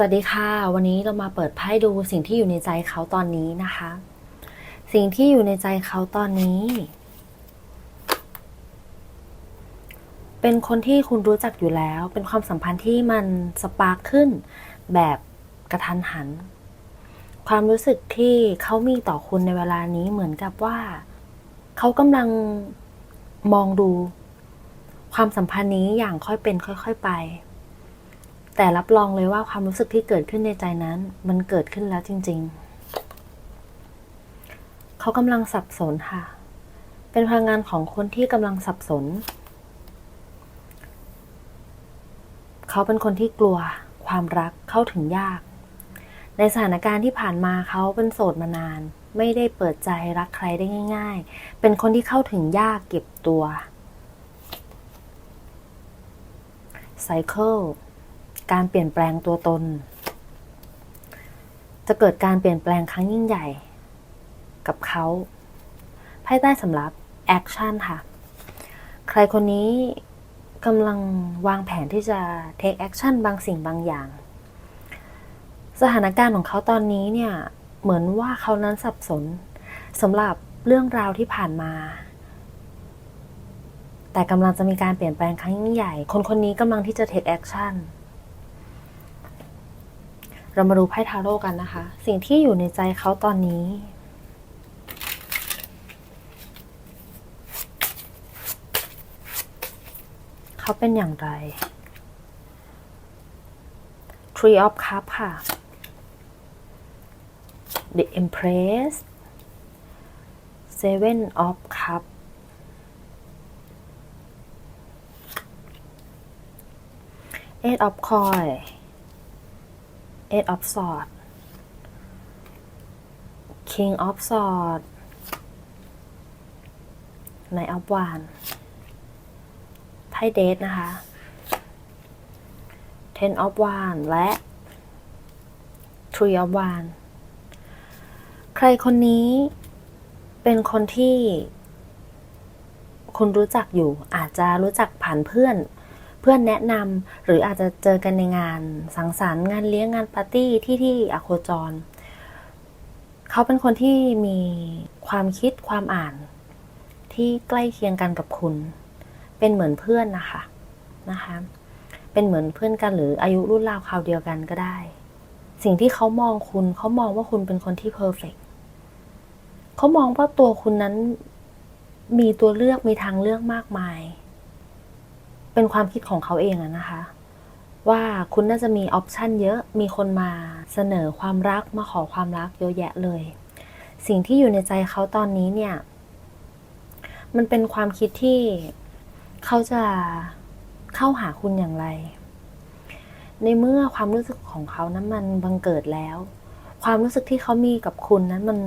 วัสดีค่ะ วันนี้เรามาเปิดไพ่ดูสิ่งที่อยู่ในใจเขาตอนนี้นะคะ สิ่งที่อยู่ในใจเขาตอนนี้ เป็นคนที่คุณรู้จักอยู่แล้ว เป็นความสัมพันธ์ที่มันสปาร์คขึ้นแบบกระทันหัน ความรู้สึกที่เขามีต่อคุณในเวลานี้เหมือนกับว่า เขากำลังมองดู ความสัมพันธ์นี้อย่างค่อยเป็นค่อย ๆ ไป แต่รับรองเลยว่าความรู้สึกที่เกิดขึ้นในใจนั้น มันเกิดขึ้นแล้วจริง ๆ เขากำลังสับสนค่ะ เป็นพลังงานของคนที่กำลังสับสน เขาเป็นคนที่กลัว ความรักเข้าถึงยาก ในสถานการณ์ที่ผ่านมาเขาเป็นโสดมานาน ไม่ได้เปิดใจรักใครได้ง่าย ๆ เป็นคนที่เข้าถึงยากเก็บตัวไซเคิล การเปลี่ยนแปลงตัวตน จะเกิดการเปลี่ยนแปลงครั้งยิ่งใหญ่ กับเขาไพ่ใต้สำรับแอคชั่นค่ะ ใครคนนี้กำลังวางแผนที่จะ take action บางสิ่งบางอย่าง สถานการณ์ของเขาตอนนี้เนี่ย เหมือนว่าเขานั้นสับสนสำหรับเรื่องราวที่ผ่านมา แต่กำลังจะมีการเปลี่ยนแปลงครั้งยิ่งใหญ่ คนคนนี้กำลังที่จะ take action เรามาดูไพ่ทาโร่กันนะคะ สิ่งที่อยู่ในใจเขาตอนนี้เขาเป็นอย่างไร Tree of Cup ค่ะ The Empress Seven of Cup Eight of Coin Eight of Swords King of Swords Knight of Wands ไพ่เดทนะคะ Ten of Wands และ Three of Wands ใครคนนี้เป็นคนที่คุณรู้จักอยู่อาจจะรู้จักผ่านเพื่อน เพื่อนแนะนำหรืออาจจะเจอกันในงาน สังสรรค์งานเลี้ยงงานปาร์ตี้ที่ที่อโคจร เขาเป็นคนที่มีความคิดความอ่านที่ใกล้เคียงกันกับคุณ เป็นเหมือนเพื่อนนะคะนะคะ เป็นเหมือนเพื่อนกันหรืออายุรุ่นราวคราวเดียวกันก็ได้ สิ่งที่เขามองคุณเขามองว่าคุณเป็นคนที่เพอร์เฟกเขามองว่าตัวคุณนั้นมีตัวเลือกมีทางเลือกมากมาย เป็นความคิดของเขาเองอะนะคะ ว่าคุณน่าจะมีออปชันเยอะมีคนมาเสนอความรักมาขอความรักเยอะแยะเลย สิ่งที่อยู่ในใจเขาตอนนี้เนี่ย มันเป็นความคิดที่เขาจะเข้าหาคุณอย่างไร ในเมื่อความรู้สึกของเขานั้นมันบังเกิดแล้ว ความรู้สึกที่เขามีกับคุณนั้นมัน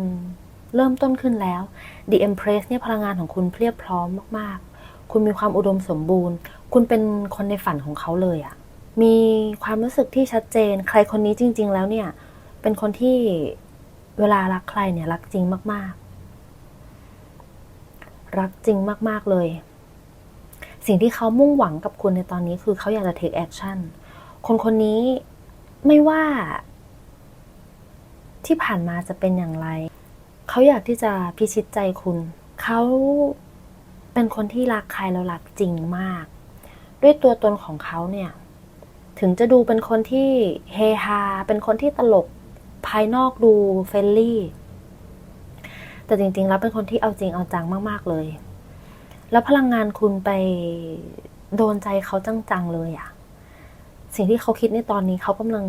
เริ่มต้นขึ้นแล้ว The Empress เนี่ยพลังงานของคุณเพียบพร้อมมาก ๆ คุณมีความอุดมสมบูรณ์ คุณเป็นคนในฝันของเขาเลยอะมีความรู้สึกที่ชัดเจน ใครคนนี้จริง ๆ แล้วเนี่ย เป็นคนที่เวลารักใครเนี่ย รักจริงมาก ๆ รักจริงมาก ๆ เลย สิ่งที่เขามุ่งหวังกับคุณในตอนนี้คือเขาอยากจะ take action คนคนนี้ไม่ว่าที่ผ่านมาจะเป็นอย่างไร เขาอยากที่จะพิชิตใจคุณ เขาเป็นคนที่รักใครแล้วรักจริงมาก ด้วยตัวตนของเขาเนี่ย ถึงจะดูเป็นคนที่เฮฮา เป็นคนที่ตลก ภายนอกดูเฟรนลี่ แต่จริงๆ แล้วเป็นคนที่เอาจริงเอาจังมากๆเลย แล้วพลังงานคุณไปโดนใจเขาจังๆเลยอะสิ่งที่เขาคิดในตอนนี้เขากำลัง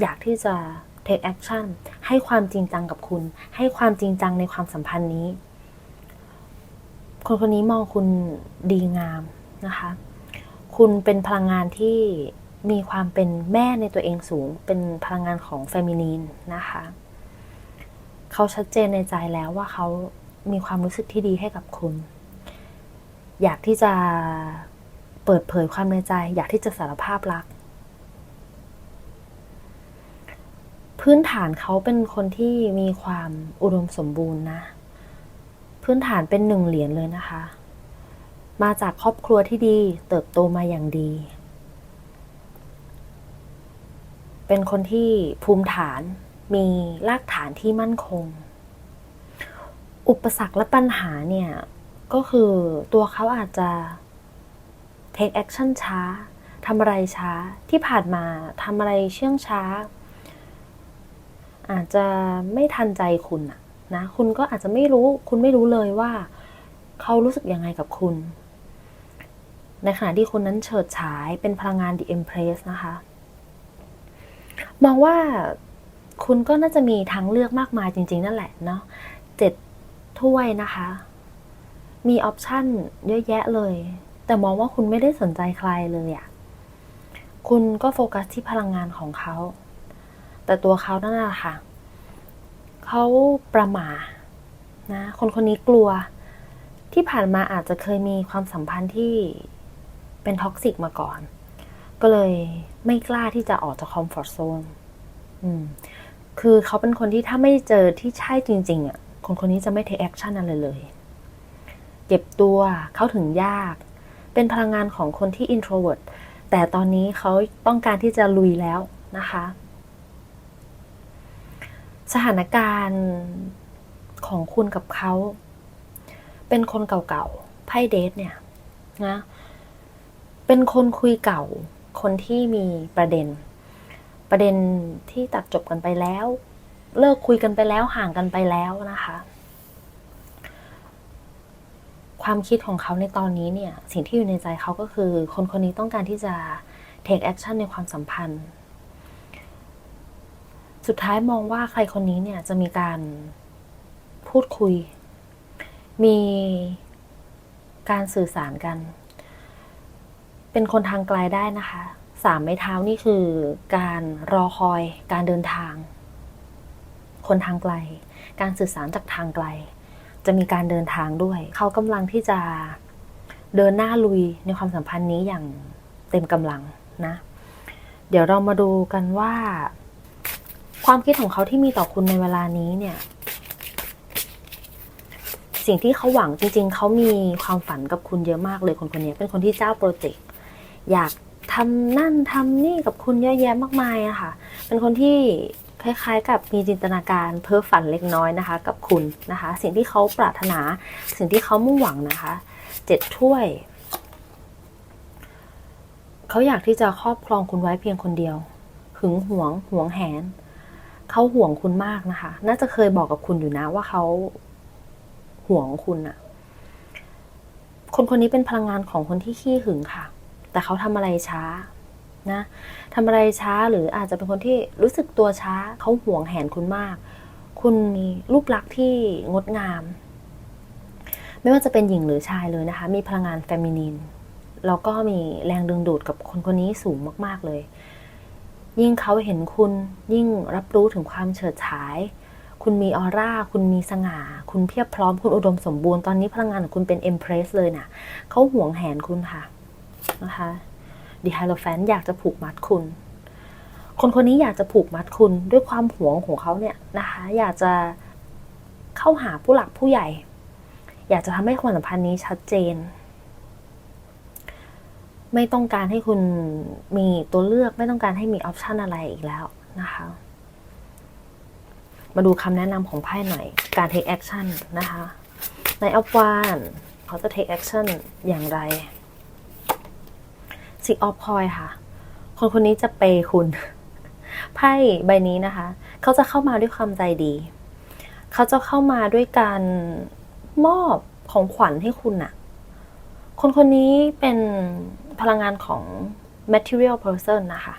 อยากที่จะ take action ให้ความจริงจังกับคุณ ให้ความจริงจังในความสัมพันธ์นี้ คนคนนี้มองคุณดีงามนะคะ คุณเป็นพลังงานที่มีความเป็นแม่ในตัวเองสูง เป็นพลังงานของเฟมินีนนะคะ เขาชัดเจนในใจแล้วว่าเขามีความรู้สึกที่ดีให้กับคุณ อยากที่จะเปิดเผยความในใจ อยากที่จะสารภาพรัก พื้นฐานเขาเป็นคนที่มีความอุดมสมบูรณ์นะ พื้นฐานเป็นหนึ่งเหรียญเลยนะคะ มาจากครอบครัวที่ดีเติบโตมาอย่างดี เป็นคนที่ภูมิฐานมีรากฐานที่มั่นคง อุปสรรคและปัญหาเนี่ย ก็คือตัวเขาอาจจะ take action ช้าทำอะไรช้าที่ผ่านมาทำอะไรเชื่องช้า อาจจะไม่ทันใจคุณนะ คุณก็อาจจะไม่รู้ คุณไม่รู้เลยว่า เขารู้สึกยังไงกับคุณ ในขณะที่คนนั้นเฉิดฉายเป็นพลังงาน The Empress นะคะ มองว่าคุณก็น่าจะมีทางเลือกมากมายจริง ๆ นั่นแหละเนาะเจ็ดถ้วยนะคะ มีออปชันเยอะแยะเลย แต่มองว่าคุณไม่ได้สนใจใครเลยอะคุณก็โฟกัสที่พลังงานของเขา แต่ตัวเขานั่นแหละค่ะ เขาประหมานะ คนคนนี้กลัวที่ผ่านมาอาจจะเคยมีความสัมพันธ์ที่ เป็นท็อกซิกมาก่อน ก็เลยไม่กล้าที่จะออกจากคอมฟอร์ทโซนอืมคือเขาเป็นคนที่ถ้าไม่เจอที่ใช่จริง ๆ อะ คนคนนี้จะไม่เทคแอคชั่นอะไรเลยเก็บตัวเข้าถึงยาก เป็นพลังงานของคนที่ introvert แต่ตอนนี้เขาต้องการที่จะลุยแล้วนะคะ สถานการณ์ของคุณกับเขา เป็นคนเก่าๆไพ่เดทเนี่ยนะ เป็นคนคุยเก่า คนที่มีประเด็น ประเด็นที่ตัดจบกันไปแล้ว เลิกคุยกันไปแล้วห่างกันไปแล้วนะคะ ความคิดของเขาในตอนนี้เนี่ย สิ่งที่อยู่ในใจเขาก็คือ คนคนนี้ต้องการที่จะ take action ในความสัมพันธ์ สุดท้ายมองว่าใครคนนี้เนี่ยจะมีการพูดคุย มีการสื่อสารกัน เป็นคนทางไกลได้นะคะสามไม้เท้านี่คือการรอคอยการเดินทาง คนทางไกล การสื่อสารจากทางไกล จะมีการเดินทางด้วย เขากำลังที่จะเดินหน้าลุยในความสัมพันธ์นี้อย่างเต็มกำลังนะ เดี๋ยวเรามาดูกันว่า ความคิดของเขาที่มีต่อคุณในเวลานี้เนี่ย สิ่งที่เขาหวังจริง ๆ เขามีความฝันกับคุณเยอะมากเลยคนคนนี้เป็นคนที่เจ้าโปรเจกต์ อยากทำนั่นทำนี่กับคุณเยอะแยะมากมายอะค่ะ เป็นคนที่คล้ายๆ กับมีจินตนาการเพ้อฝันเล็กน้อยนะคะ กับคุณนะคะ สิ่งที่เขาปรารถนา สิ่งที่เขามุ่งหวังนะคะเจ็ดถ้วยเขาอยากที่จะครอบครองคุณไว้เพียงคนเดียวหึงหวงหวงแหนเขาห่วงคุณมากนะคะ น่าจะเคยบอกกับคุณอยู่นะว่าเขาห่วงคุณอะคนคนนี้เป็นพลังงานของคนที่ขี้หึงค่ะ แต่เขาทำอะไรช้านะทำอะไรช้าหรืออาจจะเป็นคนที่รู้สึกตัวช้าเขาห่วงแหนคุณมาก คุณมีรูปลักษณ์ที่งดงาม ไม่ว่าจะเป็นหญิงหรือชายเลยนะคะ มีพลังงานเฟมินีนแล้วก็มีแรงดึงดูดกับคนคนนี้สูงมาก ๆเลย ยิ่งเขาเห็นคุณยิ่งรับรู้ถึงความเฉิดฉาย คุณมีออร่า คุณมีสง่า คุณเพียบพร้อมคุณอุดมสมบูรณ์ตอนนี้พลังงานของคุณเป็นเอ็มเพรสเลยน่ะเขาห่วงแหนคุณค่ะ นะคะดีไฮโลแฟนอยากจะผูกมัดคุณ คนคนนี้อยากจะผูกมัดคุณด้วยความหวงของเขาเนี่ยนะคะ อยากจะเข้าหาผู้หลักผู้ใหญ่ อยากจะทำให้ความสัมพันธ์นี้ชัดเจน ไม่ต้องการให้คุณมีตัวเลือกไม่ต้องการให้มีออปชันอะไรอีกแล้วนะคะ มาดูคำแนะนำของไพ่หน่อย การ take action นะคะ ในอัพวานเขาจะ take action อย่างไร สิออฟคอยค่ะ คนคนนี้จะเปย์คุณ ไพ่ใบนี้นะคะ เขาจะเข้ามาด้วยความใจดี เขาจะเข้ามาด้วยการมอบของขวัญให้คุณน่ะคนคนนี้เป็นพลังงานของ material person นะคะ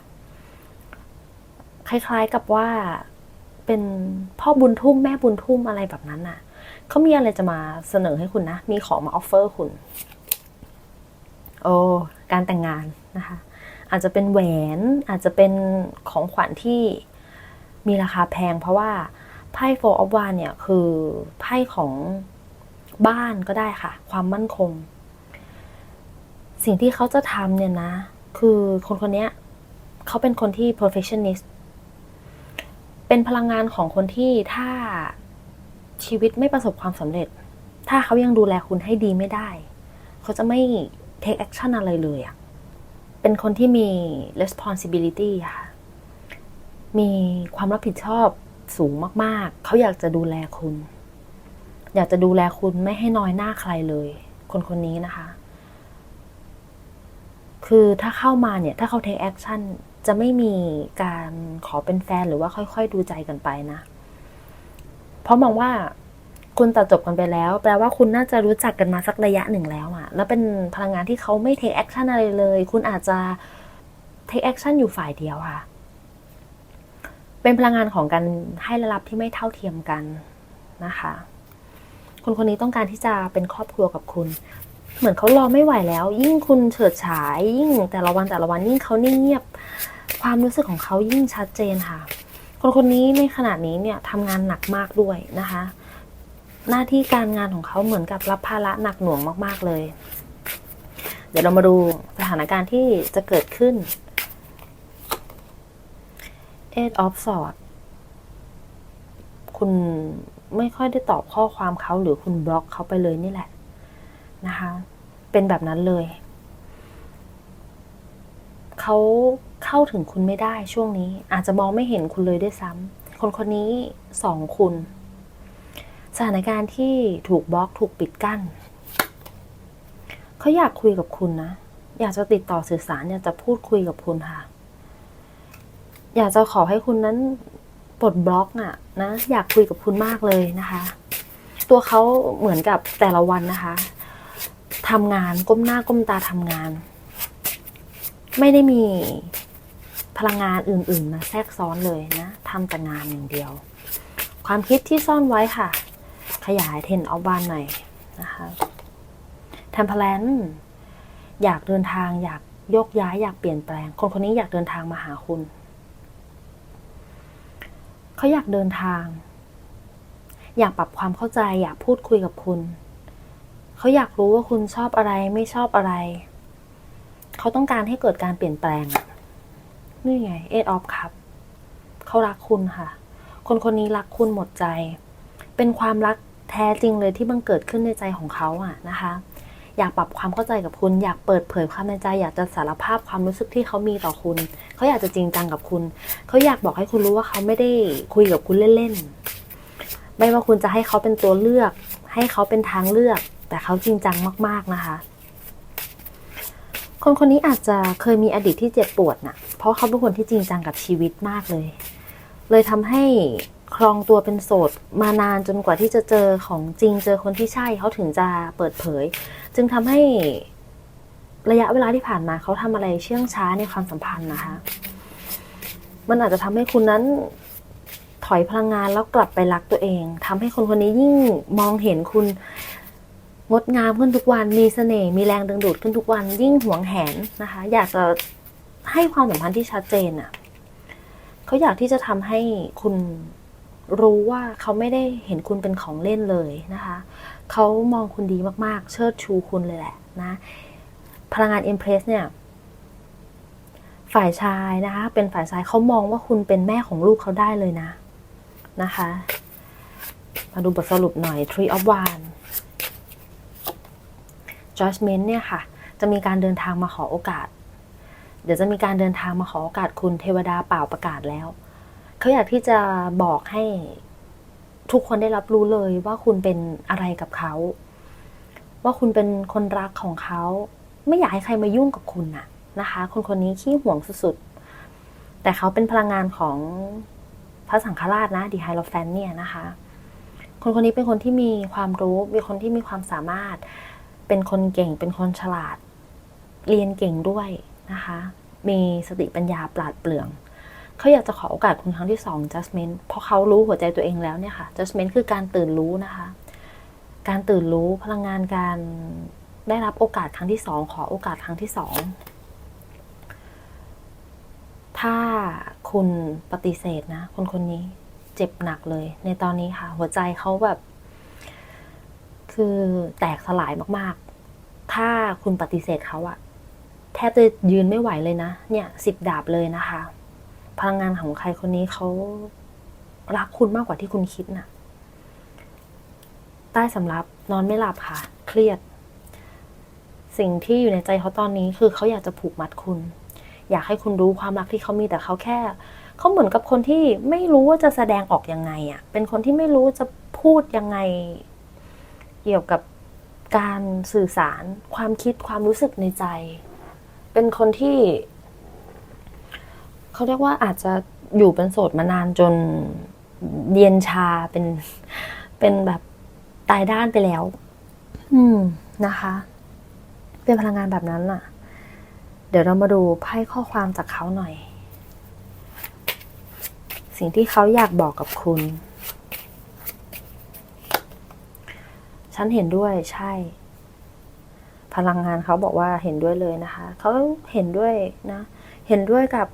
คล้ายๆกับว่าเป็นพ่อบุญทุ่มแม่บุญทุ่มอะไรแบบนั้นน่ะ เขามีอะไรจะมาเสนอให้คุณนะ มีของมาออฟเฟอร์คุณ โอ้ การแต่งงาน นะคะ อาจจะเป็นแหวนอาจจะเป็นของขวัญที่มีราคาแพง เพราะว่าไพ่ Four of Wands เนี่ยคือไพ่ของบ้านก็ได้ค่ะ ความมั่นคง สิ่งที่เขาจะทำเนี่ยนะ คือคนคนนี้เขาเป็นคนที่ perfectionist เป็นพลังงานของคนที่ถ้าชีวิตไม่ประสบความสำเร็จ ถ้าเขายังดูแลคุณให้ดีไม่ได้ เขาจะไม่ take action อะไรเลยอะ เป็นคนที่มี responsibility ค่ะ มีความรับผิดชอบสูงมาก ๆ เขาอยากจะดูแลคุณ อยากจะดูแลคุณไม่ให้น้อยหน้าใครเลย คนคนนี้นะคะ คือถ้าเข้ามาเนี่ย ถ้าเขา take action จะไม่มีการขอเป็นแฟนหรือว่าค่อย ๆ ดูใจกันไปนะ เพราะมองว่า คุณตัดจบกันไปแล้ว แปลว่าคุณน่าจะรู้จักกันมาสักระยะหนึ่งแล้วอะแล้วเป็นพลังงานที่เขาไม่ take action อะไรเลย คุณอาจจะ take action อยู่ฝ่ายเดียวค่ะ เป็นพลังงานของการให้และรับที่ไม่เท่าเทียมกันนะคะ คนคนนี้ต้องการที่จะเป็นครอบครัวกับคุณ เหมือนเขารอไม่ไหวแล้ว ยิ่งคุณเฉิดฉาย ยิ่งแต่ละวันแต่ละวันยิ่งเขานิ่งเงียบ ความรู้สึกของเขายิ่งชัดเจนค่ะ คนคนนี้ในขณะนี้เนี่ยทำงานหนักมากด้วยนะคะ หน้าที่การงานของเขาเหมือนกับรับภาระหนักหน่วงมาก ๆ เลย เดี๋ยวเรามาดูสถานการณ์ที่จะเกิดขึ้น Eight of Swords คุณไม่ค่อยได้ตอบข้อความเขาหรือคุณบล็อกเขาไปเลยนี่แหละนะคะ เป็นแบบนั้นเลย เขาเข้าถึงคุณไม่ได้ช่วงนี้ อาจจะมองไม่เห็นคุณเลยด้วยซ้ำคนคนนี้สองคุณ สถานการณ์ที่ถูกบล็อกถูกปิดกั้น เขาอยากคุยกับคุณนะ อยากจะติดต่อสื่อสารอยากจะพูดคุยกับคุณค่ะ อยากจะขอให้คุณนั้นปลดบล็อกน่ะนะ อยากคุยกับคุณมากเลยนะคะ ตัวเขาเหมือนกับแต่ละวันนะคะทำงานก้มหน้าก้มตาทำงาน ไม่ได้มีพลังงานอื่น ๆ มาแทรกซ้อนเลยนะทำแต่งานอย่างเดียว ความคิดที่ซ่อนไว้ค่ะ ขยายเทนเอาบานหน่อยนะคะทำแพลนอยากเดินทางอยากโยกย้ายอยากเปลี่ยนแปลง คนคนนี้อยากเดินทางมาหาคุณ เขาอยากเดินทาง อยากปรับความเข้าใจ อยากพูดคุยกับคุณ เขาอยากรู้ว่าคุณชอบอะไรไม่ชอบอะไร เขาต้องการให้เกิดการเปลี่ยนแปลง นี่ไงเอ็ดออฟครับเขารักคุณค่ะ คนคนนี้รักคุณหมดใจ เป็นความรัก แท้จริงเลยที่บังเกิดขึ้นในใจของเขาอะนะคะ อยากปรับความเข้าใจกับคุณ อยากเปิดเผยความในใจ อยากจะสารภาพความรู้สึกที่เขามีต่อคุณ เขาอยากจะจริงจังกับคุณ เขาอยากบอกให้คุณรู้ว่าเขาไม่ได้คุยกับคุณเล่นๆ ไม่ว่าคุณจะให้เขาเป็นตัวเลือก ให้เขาเป็นทางเลือก แต่เขาจริงจังมากๆนะคะคนคนนี้อาจจะเคยมีอดีตที่เจ็บปวดน่ะ เพราะเขาเป็นคนที่จริงจังกับชีวิตมากเลย เลยทำให้ ครองตัวเป็นโสดมานานจนกว่าที่จะเจอของจริงเจอคนที่ใช่เขาถึงจะเปิดเผย จึงทำให้ระยะเวลาที่ผ่านมาเขาทำอะไรเชื่องช้าในความสัมพันธ์นะคะ มันอาจจะทำให้คุณนั้นถอยพลังงานแล้วกลับไปรักตัวเองทำให้คนคนนี้ยิ่งมองเห็นคุณงดงามขึ้นทุกวัน มีเสน่ห์ มีแรงดึงดูดขึ้นทุกวัน ยิ่งหวงแหนนะคะ อยากจะให้ความสัมพันธ์ที่ชัดเจนอะ่ะ เขาอยากที่จะทำให้คุณ รู้ว่าเขาไม่ได้เห็นคุณเป็นของเล่นเลยนะคะเขามองคุณดีมากๆ เชิดชูคุณเลยแหละนะพลังงานอิมเพรสเนี่ยฝ่ายชายนะคะเป็นฝ่ายชายเขามองว่าคุณเป็นแม่ของลูกเขาได้เลยนะนะคะมาดูบทสรุปหน่อย Tree of Wands judgment เนี่ยค่ะ จะมีการเดินทางมาขอโอกาส เดี๋ยวจะมีการเดินทางมาขอโอกาสคุณเทวดาเปล่าประกาศแล้ว เขาอยากที่จะบอกให้ทุกคนได้รับรู้เลยว่าคุณเป็นอะไรกับเขา ว่าคุณเป็นคนรักของเขา ไม่อยากให้ใครมายุ่งกับคุณน่ะนะคะ คนคนนี้ขี้ห่วงสุดๆ แต่เขาเป็นพลังงานของพระสังฆราชนะดีไฮโลแฟนเนี่ยนะคะ คนคนนี้เป็นคนที่มีความรู้ เป็นคนที่มีความสามารถ เป็นคนเก่ง เป็นคนฉลาด เรียนเก่งด้วยนะคะ มีสติปัญญาปราดเปรื่อง เขาอยากจะขอโอกาสคุณครั้งที่สอง judgment เพราะเขารู้หัวใจตัวเองแล้วเนี่ยค่ะ judgment คือการตื่นรู้นะคะ การตื่นรู้พลังงานการได้รับโอกาสครั้งที่สองขอโอกาสครั้งที่สองถ้าคุณปฏิเสธนะ คนคนนี้เจ็บหนักเลย ในตอนนี้ค่ะ หัวใจเขาแบบ คือแตกสลายมากๆ ถ้าคุณปฏิเสธเขาอะแทบจะยืนไม่ไหวเลยนะ เนี่ยสิบดาบเลยนะคะ พลังงานของใครคนนี้เขารักคุณมากกว่าที่คุณคิดน่ะ ใต้สำรับนอนไม่หลับค่ะ เครียด สิ่งที่อยู่ในใจเขาตอนนี้คือเขาอยากจะผูกมัดคุณ อยากให้คุณรู้ความรักที่เขามีแต่เขาแค่ เขาเหมือนกับคนที่ไม่รู้ว่าจะแสดงออกยังไงอะ่ะ เป็นคนที่ไม่รู้จะพูดยังไง เกี่ยวกับการสื่อสาร ความคิดความรู้สึกในใจ เป็นคนที่ เขาเรียกว่าอาจจะอยู่เป็นโสดมานานจนเย็นชาเป็นเป็นแบบตายด้านไปแล้ว อืมนะคะ เป็นพลังงานแบบนั้นน่ะ เดี๋ยวเรามาดูไพ่ข้อความจากเขาหน่อย สิ่งที่เขาอยากบอกกับคุณ ฉันเห็นด้วยใช่ พลังงานเขาบอกว่าเห็นด้วยเลยนะคะ เขาเห็นด้วยนะ เห็นด้วยกับ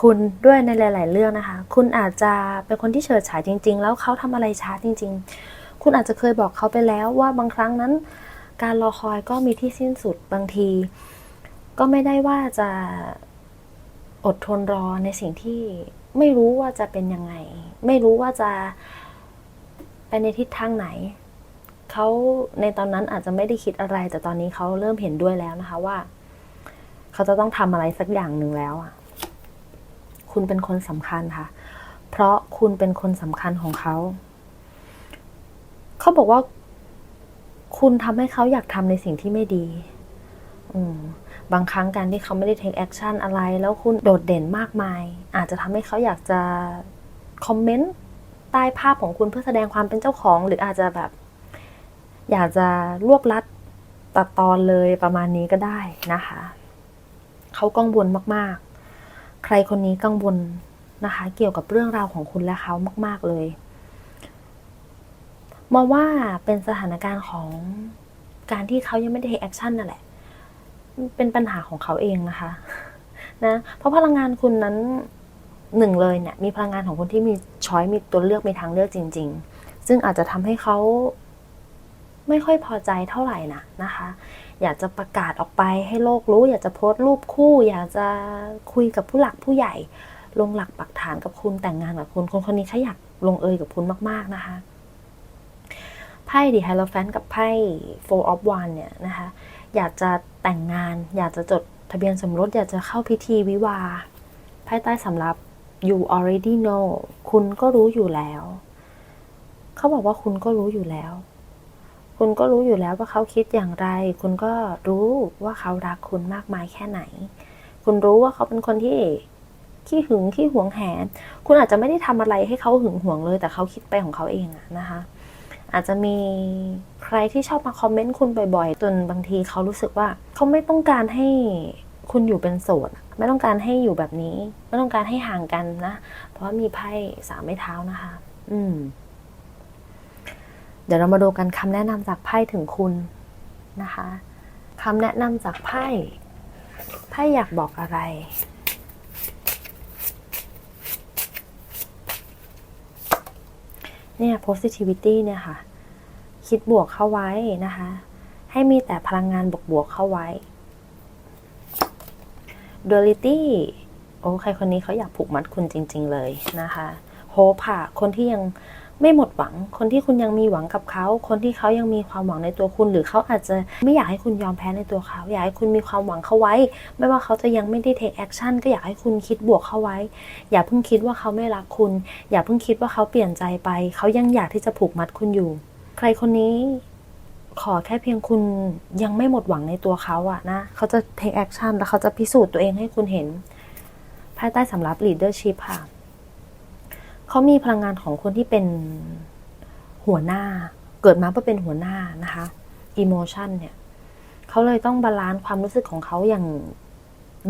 คุณด้วยในหลาย ๆ เรื่องนะคะ คุณอาจจะเป็นคนที่เฉิดฉายจริง ๆ แล้วเขาทำอะไรช้าจริง ๆ คุณอาจจะเคยบอกเขาไปแล้วว่าบางครั้งนั้น การรอคอยก็มีที่สิ้นสุดบางที ก็ไม่ได้ว่าจะอดทนรอในสิ่งที่ไม่รู้ว่าจะเป็นยังไง ไม่รู้ว่าจะไปในทิศทางไหนเขาในตอนนั้นอาจจะไม่ได้คิดอะไร แต่ตอนนี้เขาเริ่มเห็นด้วยแล้วนะคะว่า เขาจะต้องทำอะไรสักอย่างหนึ่งแล้วอะ คุณเป็นคนสำคัญค่ะ เพราะคุณเป็นคนสำคัญของเขา เขาบอกว่า คุณทำให้เขาอยากทำในสิ่งที่ไม่ดี อืมบางครั้งการที่เขาไม่ได้ take action อะไร แล้วคุณโดดเด่นมากมาย อาจจะทำให้เขาอยากจะคอมเมนต์ใต้ภาพของคุณเพื่อแสดงความเป็นเจ้าของ หรืออาจจะแบบ อยากจะรวบลัดตัดตอนเลยประมาณนี้ก็ได้นะคะ เขากังวลมาก ใครคนนี้กังวลนะคะ เกี่ยวกับเรื่องราวของคุณและเขามาก ๆ เลยมองว่าเป็นสถานการณ์ของการที่เขายังไม่ได้ take action นั่นแหละ เป็นปัญหาของเขาเองนะคะ นะ เพราะพลังงานคุณนั้นหนึ่งเลยเนี่ย มีพลังงานของคนที่มีช้อยมีตัวเลือกมีทางเลือกจริง ๆ ซึ่งอาจจะทำให้เขาไม่ค่อยพอใจเท่าไหร่นะนะคะ อยากจะประกาศออกไปให้โลกรู้ อยากจะโพสต์รูปคู่ อยากจะคุยกับผู้หลักผู้ใหญ่ ลงหลักปักฐานกับคุณแต่งงานกับคุณคนคนนี้เขาอยากลงเอยกับคุณมาก ๆนะคะไพ่ดีไฮโลแฟนกับไพ่ four of one เนี่ยนะคะ อยากจะแต่งงาน อยากจะจดทะเบียนสมรส อยากจะเข้าพิธีวิวาไพ่ใต้สำรับ you already know คุณก็รู้อยู่แล้ว เขาบอกว่าคุณก็รู้อยู่แล้ว คุณก็รู้อยู่แล้วว่าเขาคิดอย่างไร คุณก็รู้ว่าเขารักคุณมากมายแค่ไหน คุณรู้ว่าเขาเป็นคนที่ขี้หึงขี้หวงแหน คุณอาจจะไม่ได้ทำอะไรให้เขาหึงหวงเลย แต่เขาคิดไปของเขาเองอะนะคะ อาจจะมีใครที่ชอบมาคอมเมนต์คุณบ่อยๆจนบางทีเขารู้สึกว่าเขาไม่ต้องการให้คุณอยู่เป็นโสดไม่ต้องการให้อยู่แบบนี้ ไม่ต้องการให้ห่างกันนะ เพราะมีไพ่สามไม้เท้านะคะ อืม เดี๋ยวเรามาดูกันคำแนะนำจากไพ่ถึงคุณนะคะคำแนะนำจากไพ่ไพ่อยากบอกอะไร เนี่ย positivity เนี่ยค่ะ คิดบวกเข้าไว้นะคะ ให้มีแต่พลังงานบวกๆเข้าไว้ duality โอ้ใครคนนี้เขาอยากผูกมัดคุณจริง ๆ เลยนะคะ hope ค่ะ คนที่ยัง ไม่หมดหวัง คนที่คุณยังมีหวังกับเขา คนที่เขายังมีความหวังในตัวคุณ หรือเขาอาจจะไม่อยากให้คุณยอมแพ้ในตัวเขา อยากให้คุณมีความหวังเขาไว้ ไม่ว่าเขาจะยังไม่ได้ take action ก็อยากให้คุณคิดบวกเขาไว้ อย่าเพิ่งคิดว่าเขาไม่รักคุณ อย่าเพิ่งคิดว่าเขาเปลี่ยนใจไป เขายังอยากที่จะผูกมัดคุณอยู่ ใครคนนี้ขอแค่เพียงคุณยังไม่หมดหวังในตัวเขาอะนะ เขาจะ take action แล้วเขาจะพิสูจน์ตัวเองให้คุณเห็น ภายใต้สำรับ leadership ค่ะ เขามีพลังงานของคนที่เป็นหัวหน้า เกิดมาเพื่อเป็นหัวหน้านะคะ emotion เนี่ยเขาเลยต้องบาลานซ์ความรู้สึกของเขาอย่าง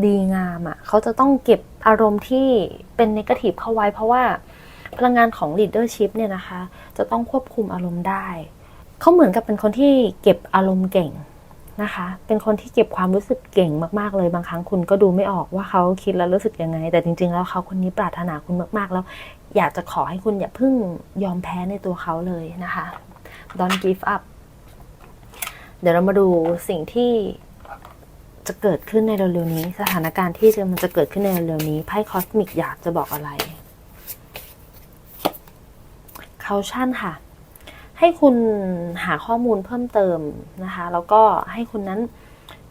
ดีงามอะ่ะเขาจะต้องเก็บอารมณ์ที่เป็นนกาทีฟเข้าไว้ เพราะว่าพลังงานของ leadership เนี่ยนะคะ จะต้องควบคุมอารมณ์ได้ เขาเหมือนกับเป็นคนที่เก็บอารมณ์เก่ง นะคะ เป็นคนที่เก็บความรู้สึกเก่งมากๆ เลย บางครั้งคุณก็ดูไม่ออกว่าเขาคิดแล้วรู้สึกยังไง แต่จริง ๆ แล้วเขาคนนี้ปรารถนาคุณมากๆ แล้ว อยากจะขอให้คุณอย่าเพิ่งยอมแพ้ในตัวเขาเลยนะคะ don't give up เดี๋ยวเรามาดูสิ่งที่จะเกิดขึ้นในเร็วๆนี้ สถานการณ์ที่จะมันจะเกิดขึ้นในเร็วๆนี้ไพ่คอสมิกอยากจะบอกอะไรเคาชั่นค่ะ ให้คุณหาข้อมูลเพิ่มเติมนะคะ แล้วก็ให้คุณนั้น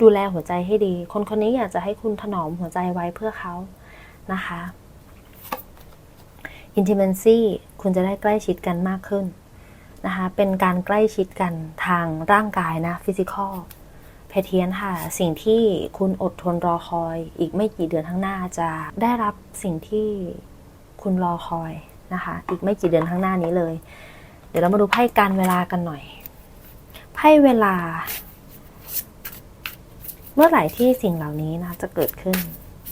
ดูแลหัวใจให้ดี คนคนนี้อยากจะให้คุณถนอมหัวใจไว้เพื่อเขานะคะ intimacy คุณจะได้ใกล้ชิดกันมากขึ้นนะคะ เป็นการใกล้ชิดกันทางร่างกายนะ physical เพเทียนค่ะ สิ่งที่คุณอดทนรอคอย อีกไม่กี่เดือนข้างหน้าจะได้รับสิ่งที่คุณรอคอยนะคะ อีกไม่กี่เดือนข้างหน้านี้เลย ดี๋ยวเรามาดูไพ่การเวลากันหน่อย ไพ่เวลา เมื่อไหร่ที่สิ่งเหล่านี้นะจะเกิดขึ้น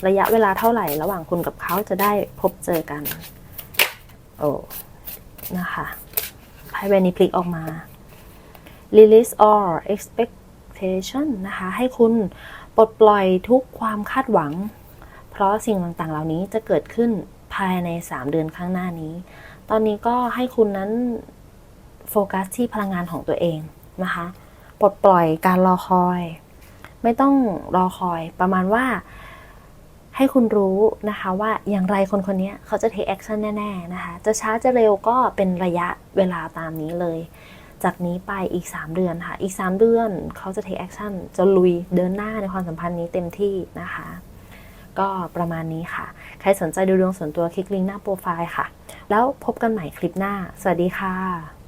ระยะเวลาเท่าไหร่ระหว่างคุณกับเขาจะได้พบเจอกัน โอ้ นะคะไพ่ใบนี้พลิกออกมา release all expectation นะคะ ให้คุณปลดปล่อยทุกความคาดหวัง เพราะสิ่งต่างๆ เหล่านี้จะเกิดขึ้นภายใน 3 เดือนข้างหน้านี้ ตอนนี้ก็ให้คุณนั้น โฟกัสที่พลังงานของตัวเองนะคะปลดปล่อยการรอคอย ไม่ต้องรอคอยประมาณว่าให้คุณรู้นะคะว่าอย่างไรคนคนนี้เขาจะ take action แน่ ๆ นะคะ จะช้าจะเร็วก็เป็นระยะเวลาตามนี้เลย จากนี้ไปอีก 3 เดือนค่ะ อีก 3 เดือนเขาจะ take action จะลุยเดินหน้าในความสัมพันธ์นี้เต็มที่นะคะ ก็ประมาณนี้ค่ะ ใครสนใจดูดวงส่วนตัวคลิกลิงก์หน้าโปรไฟล์ค่ะ แล้วพบกันใหม่คลิปหน้า สวัสดีค่ะ